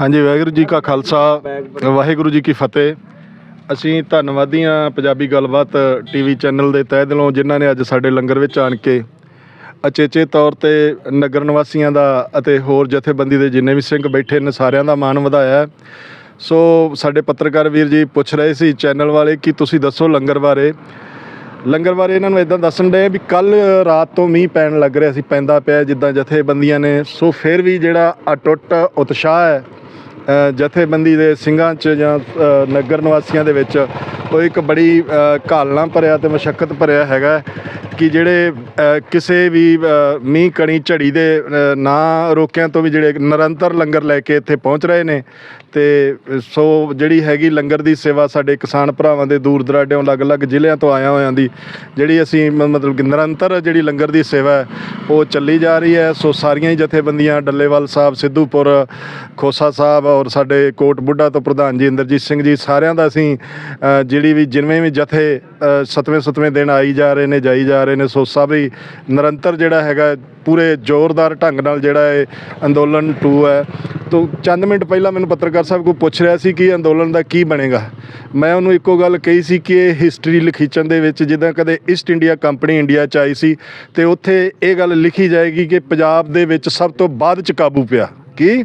ਹਾਂਜੀ, ਵਾਹਿਗੁਰੂ ਜੀ ਕਾ ਖਾਲਸਾ, ਵਾਹਿਗੁਰੂ ਜੀ ਕੀ ਫਤਿਹ। ਅਸੀਂ ਧੰਨਵਾਦੀ ਹਾਂ ਪੰਜਾਬੀ ਗੱਲਬਾਤ ਟੀਵੀ ਚੈਨਲ ਦੇ ਤਹਿ ਦਿਲੋਂ ਜਿਨ੍ਹਾਂ ਨੇ ਅੱਜ ਸਾਡੇ ਲੰਗਰ ਵਿੱਚ ਆਣ ਕੇ ਅਚੇਚੇ ਤੌਰ ਤੇ ਨਗਰ ਨਿਵਾਸੀਆਂ ਦਾ ਅਤੇ ਹੋਰ ਜਥੇਬੰਦੀ ਦੇ ਜਿੰਨੇ ਵੀ ਸਿੰਘ ਬੈਠੇ ਨੇ, ਸਾਰਿਆਂ ਦਾ ਮਾਣ ਵਧਾਇਆ। ਸੋ ਸਾਡੇ ਪੱਤਰਕਾਰ ਵੀਰ ਜੀ ਪੁੱਛ ਰਹੇ ਸੀ ਚੈਨਲ ਵਾਲੇ ਕਿ ਤੁਸੀਂ ਦੱਸੋ ਲੰਗਰ ਬਾਰੇ। ਲੰਗਰ ਬਾਰੇ ਇਹਨਾਂ ਨੂੰ ਇਦਾਂ ਦੱਸਣ ਦੇ ਵੀ ਕੱਲ ਰਾਤ ਤੋਂ ਮੀਂਹ ਪੈਣ ਲੱਗ ਰਿਹਾ ਸੀ, ਪੈਂਦਾ ਪਿਆ ਜਿੱਦਾਂ ਜਥੇਬੰਦੀਆਂ ਨੇ। ਸੋ ਫਿਰ ਵੀ ਜਿਹੜਾ ਅਟੁੱਟ ਉਤਸ਼ਾਹ ਹੈ ਜਥੇਬੰਦੀ ਦੇ ਸਿੰਘਾਂ 'ਚ ਜਾਂ ਨਗਰ ਨਿਵਾਸੀਆਂ ਦੇ ਵਿੱਚ ਉਹ ਇੱਕ ਬੜੀ ਘਾਲਣਾ ਭਰਿਆ ਤੇ ਮੁਸ਼ਕਲ ਭਰਿਆ ਹੈਗਾ ਕਿ ਜਿਹੜੇ ਕਿਸੇ ਵੀ ਮੀਂਹ ਕਣੀ ਝੜੀ ਦੇ ਅ, ਨਾ ਰੋਕਿਆਂ ਤੋਂ ਵੀ ਜਿਹੜੇ ਨਿਰੰਤਰ ਲੰਗਰ ਲੈ ਕੇ ਇੱਥੇ ਪਹੁੰਚ ਰਹੇ ਨੇ ਤੇ ਸੋ ਜਿਹੜੀ ਹੈਗੀ ਲੰਗਰ ਦੀ ਸੇਵਾ ਸਾਡੇ ਕਿਸਾਨ ਭਰਾਵਾਂ ਦੇ ਦੂਰ ਦਰਾਡਿਓਂ ਅਲੱਗ-ਅਲੱਗ ਜ਼ਿਲ੍ਹਿਆਂ ਤੋਂ ਆਇਆ ਹੋਇਆਂ ਦੀ ਜਿਹੜੀ ਅਸੀਂ ਮ- ਮਤਲਬ ਕਿ ਨਿਰੰਤਰ ਜਿਹੜੀ ਲੰਗਰ ਦੀ ਸੇਵਾ ਉਹ ਚੱਲੀ ਜਾ ਰਹੀ ਹੈ। ਸੋ ਸਾਰੀਆਂ ਹੀ ਜਥੇਬੰਦੀਆਂ ਡੱਲੇਵਾਲ ਸਾਹਿਬ ਸਿੱਧੂਪੁਰ ਖੋਸਾ ਸਾਹਿਬ ਔਰ ਸਾਡੇ ਕੋਟ ਬੁੱਢਾ ਤੋਂ ਪ੍ਰਧਾਨ ਜੀ ਇੰਦਰਜੀਤ ਸਿੰਘ ਜੀ ਸਾਰਿਆਂ ਦਾ ਅਸੀਂ ਜਿਹੜੀ ਵੀ ਜਿਵੇਂ ਵੀ ਜਥੇ ਅ, ਸੱਤਵੇਂ ਸੱਤਵੇਂ ਦਿਨ ਆਈ ਜਾ ਰਹੇ ਨੇ ਜਾਈ ਜਾ ਰਹੇ ਨੇ, ਸੋ ਸਭ ਹੀ ਨਿਰੰਤਰ ਜਿਹੜਾ ਹੈਗਾ ਪੂਰੇ ਜ਼ੋਰਦਾਰ ਢੰਗ ਨਾਲ ਜਿਹੜਾ ਇਹ ਅੰਦੋਲਨ 2 ਹੈ। ਤੋਂ ਚੰਦ ਮਿੰਟ ਪਹਿਲਾਂ ਮੈਨੂੰ ਪੱਤਰਕਾਰ ਸਾਹਿਬ ਕੋਈ ਪੁੱਛ ਰਿਹਾ ਸੀ ਕਿ ਅੰਦੋਲਨ ਦਾ ਕੀ ਬਣੇਗਾ। ਮੈਂ ਉਹਨੂੰ ਇੱਕੋ ਗੱਲ ਕਹੀ ਸੀ ਕਿ ਇਹ ਹਿਸਟਰੀ ਲਿਖੀਚਣ ਦੇ ਵਿੱਚ ਜਿੱਦਾਂ ਕਦੇ ਈਸਟ ਇੰਡੀਆ ਕੰਪਨੀ ਇੰਡੀਆ ਚ ਆਈ ਸੀ ਤੇ ਉੱਥੇ ਇਹ ਗੱਲ ਲਿਖੀ ਜਾਏਗੀ ਕਿ ਪੰਜਾਬ ਦੇ ਵਿੱਚ ਸਭ ਤੋਂ ਬਾਅਦ ਚ ਕਾਬੂ ਪਿਆ। ਕੀ?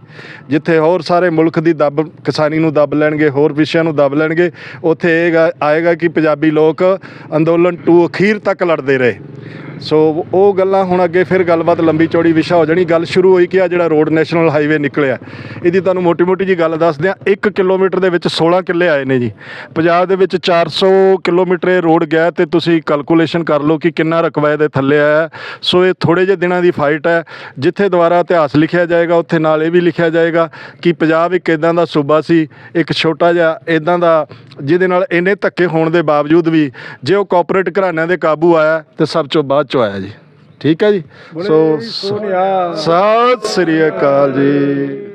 ਜਿੱਥੇ ਹੋਰ ਸਾਰੇ ਮੁਲਕ ਦੀ ਦੱਬ, ਕਿਸਾਨੀ ਨੂੰ ਦੱਬ ਲੈਣਗੇ, ਹੋਰ ਵਿਸ਼ਿਆਂ ਨੂੰ ਦੱਬ ਲੈਣਗੇ, ਉੱਥੇ ਇਹ ਗਾ- ਆਏਗਾ ਕਿ ਪੰਜਾਬੀ ਲੋਕ ਅੰਦੋਲਨ ਟੂ ਅਖੀਰ ਤੱਕ ਲੜਦੇ ਰਹੇ। ਸੋ ਉਹ ਗੱਲਾਂ ਹੁਣ ਅੱਗੇ ਫਿਰ ਗੱਲਬਾਤ ਲੰਬੀ ਚੌੜੀ ਵਿਸ਼ਾ ਹੋ ਜਾਣੀ। ਗੱਲ ਸ਼ੁਰੂ ਹੋਈ ਕਿ ਆ ਜਿਹੜਾ ਰੋਡ ਨੈਸ਼ਨਲ ਹਾਈਵੇ ਨਿਕਲਿਆ, ਇਹਦੀ ਤੁਹਾਨੂੰ ਮੋਟੀ-ਮੋਟੀ ਜੀ ਗੱਲ ਦੱਸ ਦਿਆਂ 1 ਕਿਲੋਮੀਟਰ ਦੇ ਵਿੱਚ 16 ਕਿੱਲੇ ਆਏ ਨੇ ਜੀ। ਪੰਜਾਬ ਦੇ ਵਿੱਚ 400 ਕਿਲੋਮੀਟਰ ਇਹ ਰੋਡ ਗਿਆ ਤੇ ਤੁਸੀਂ ਕੈਲਕੂਲੇਸ਼ਨ ਕਰ ਲਓ ਕਿ ਕਿੰਨਾ ਰਕਬਾ ਇਹਦੇ ਥੱਲੇ ਆਇਆ। ਸੋ ਇਹ ਥੋੜੇ ਜਿਹੇ ਦਿਨਾਂ ਦੀ ਫਾਈਟ ਹੈ। ਜਿੱਥੇ ਦੁਬਾਰਾ ਇਤਿਹਾਸ ਲਿਖਿਆ ਜਾਏਗਾ, ਉੱਥੇ ਨਾਲ ਇਹ ਵੀ ਲਿਖਿਆ ਜਾਏਗਾ ਕਿ ਪੰਜਾਬ ਇੱਕ ਇਦਾਂ ਦਾ ਸੂਬਾ ਸੀ, ਇੱਕ ਛੋਟਾ ਜਿਹਾ ਇਦਾਂ ਦਾ ਜਿਹਦੇ ਨਾਲ ਇੰਨੇ ਧੱਕੇ ਹੋਣ ਦੇ ਬਾਵਜੂਦ ਵੀ ਜੇ ਉਹ ਕਾਰਪੋਰੇਟ ਘਰਾਣਿਆਂ ਦੇ ਕਾਬੂ ਆਇਆ, ਤੇ ਸਭ ਤੋਂ ਬਾਅਦ ਚੋਂ ਆਇਆ ਜੀ। ਠੀਕ ਹੈ ਜੀ? ਸੋ ਸਤਿ ਸ੍ਰੀ ਅਕਾਲ ਜੀ।